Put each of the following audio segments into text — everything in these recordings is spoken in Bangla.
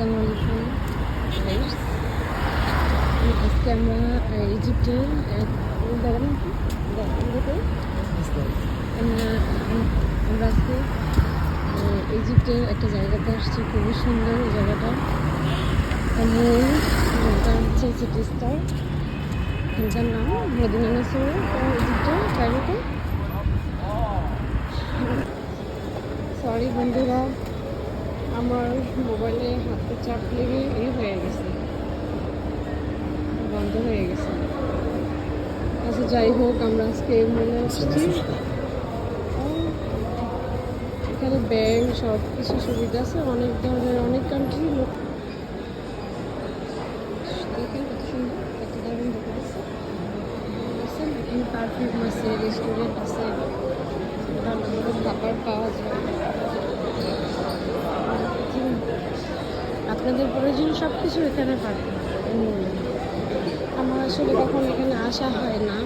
আসসালামু আলাইকুম। আজকে আমরা ইন্ডিয়াতে আমরা আজকে ইজিপ্টের একটা জায়গাতে আসছি, খুবই সুন্দর এই জায়গাটা। এটা হচ্ছে সিটি স্টার এটার নাম মদিনা নসর। ইজিপ্টে কায়রোতে সরি বন্ধুরা আমার মোবাইলে হাতে চাপ লেগে এই হয়ে গেছে। বন্ধ হয়ে গেছে। আচ্ছা যাই হোক আমরা আজকে মনে আসছি এখানে ব্যাংক সব কিছু সুবিধা আছে। অনেক ধরনের অনেক কান্ট্রি লোক পারফিউম আছে রেস্টুরেন্ট আছে। ভালো ভালো খাবার পাওয়া যায়। আপনাদের প্রয়োজন সব কিছু এখানে পাবেন। আমার আসলে কখন এখানে আসা হয় না।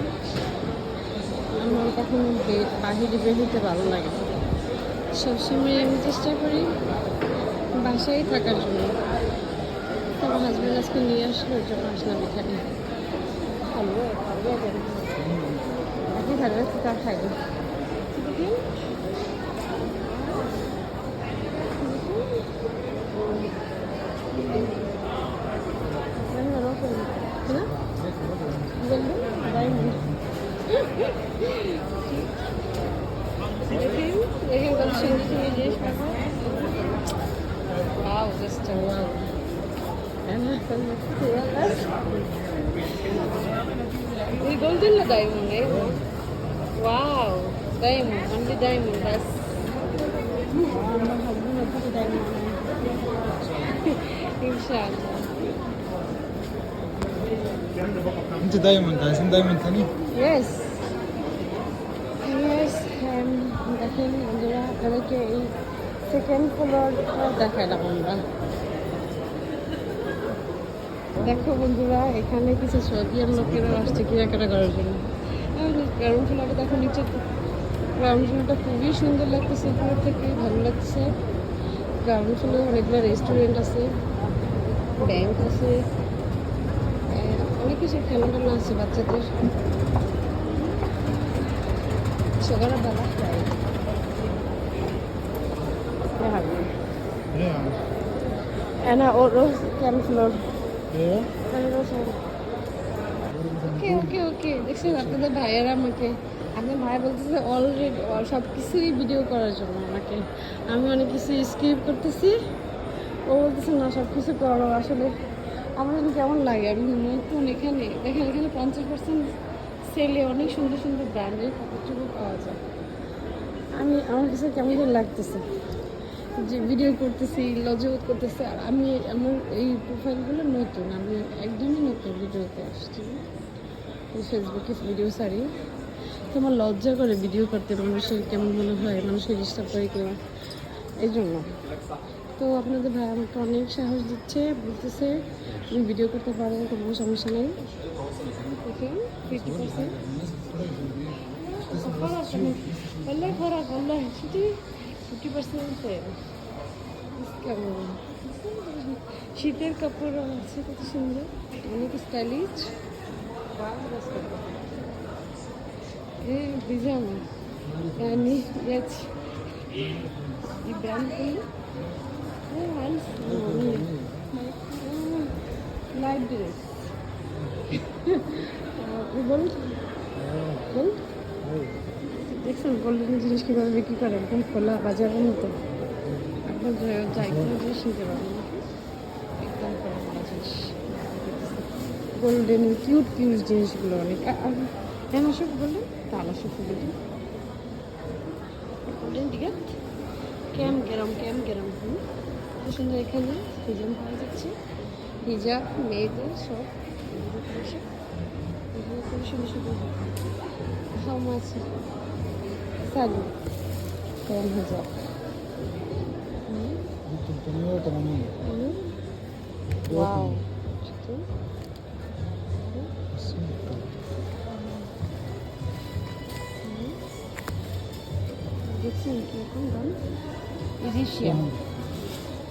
আমার কখনো বাহিরে বের হতে ভালো লাগে। সবসময় আমি চেষ্টা করি বাসায় থাকার জন্য। আমার হাজব্যান্ড আজকে নিয়ে আসলো, ওই জন্য আসলাম এখানে। ভালো ভালো আপনি ভালো লাগছে Anything that changes in your dish, Wow, just a wow. ये गोल्डन लगाए होंगे वाओ डायमंड ओनली डायमंड बस इंशाल्लाह انت دايما عايزين دايما ثاني؟ يس yes. দেখেন বন্ধুরা আপনাদেরকে এই সেকেন্ড ফ্লোরটা দেখালাম আমরা দেখো বন্ধুরা, এখানে কিছু সৌদিয়ার লোকেরা আসছে কেনাকাটা করার জন্য। গ্রাউন্ড ফ্লোরটা দেখো নিচে গ্রাউন্ড ফ্লোরটা খুবই সুন্দর লাগতেছে, উপর থেকে ভালো লাগছে। গ্রাউন্ড ফ্লোরে অনেকগুলো রেস্টুরেন্ট আছে ব্যাংক আছে অনেক কিছু খেলাধুলা আছে বাচ্চাদের। সকালে They have one. Yeah. And I order cauliflower. Yeah. ওকে ওকে ওকে দেখছেন আপনাদের ভাইয়েরা আমাকে আপনার ভাই বলতেছে অলরেডি সব কিছুই ভিডিও করার জন্য আমাকে আমি অনেক কিছু স্কিপ করতেছি ও বলতেছে না সব কিছু করো আসলে আমার কেমন লাগে আমি নতুন এখানে দেখেন এখানে পঞ্চাশ পার্সেন্ট সেলে অনেক সুন্দর সুন্দর ব্র্যান্ডের কাপড় পাওয়া যায় আমি আমার কাছে কেমন লাগতেছে যে ভিডিও করতেছি লজবোধ করতেছি আর আমি আমার এই প্রোফাইলগুলো নতুন আমি একদমই নতুন ভিডিওতে আসছি ফেসবুকে ভিডিও সারি তো আমার লজ্জা করে ভিডিও করতে মানুষের কেমন মনে হয় মানুষকে ডিস্টার্ব করে কেউ এই জন্য তো আপনাদের ভাই আমাকে অনেক সাহস দিচ্ছে বলতেছে আমি ভিডিও করতে পারো কোনো সমস্যা নেই okay fifty percent que Barcelona Tamam. Şiter kapora আছে কত সুন্দর অনেক স্টাইলিশ এ pijama yani geç İbrahim Bey ne var? Light dress. Bu bunu? Bu? দেখছেন গোল্ডেন জিনিস কীভাবে বিক্রি করে? একদম খোলা বাজারের মতো। একদম যাই কোনো জিনিস নিতে পারবেন একদম খোলা জিনিস। গোল্ডেন কিউট কিউট জিনিসগুলো অনেক। হ্যাঁ আসুক বললেন? তাহলে আসুক বলি গোল্ডেন টিকেট ক্যাম গেরাম ক্যাম গেরাম। খুব সুন্দর এখানে হিজাম পাওয়া যাচ্ছে। হিজাব মেয়েদের সব। এগুলো সুন্দর সুন্দর হাউ মাছ চালু কম হয়ে Wow. দেখছি কীরকম দাম। Egyptian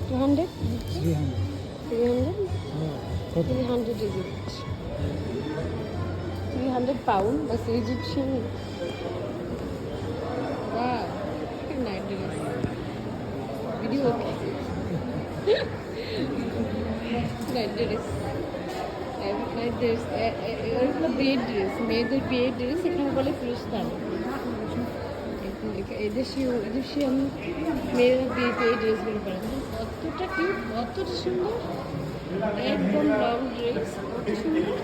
two hundred three hundred three hundred Egypt three hundred pound বাস ইজিপশিয়ান dress. নাইট ড্রেস ওগুলো বিয়ের ড্রেস মেয়েদের বিয়ের ড্রেস এখানে বলে ফিলিস্তান এদেশীয় এদেশীয়ান মেয়েরা বিয়েতে এই ড্রেসগুলো পরে একদম লং ড্রেস কত সুন্দর.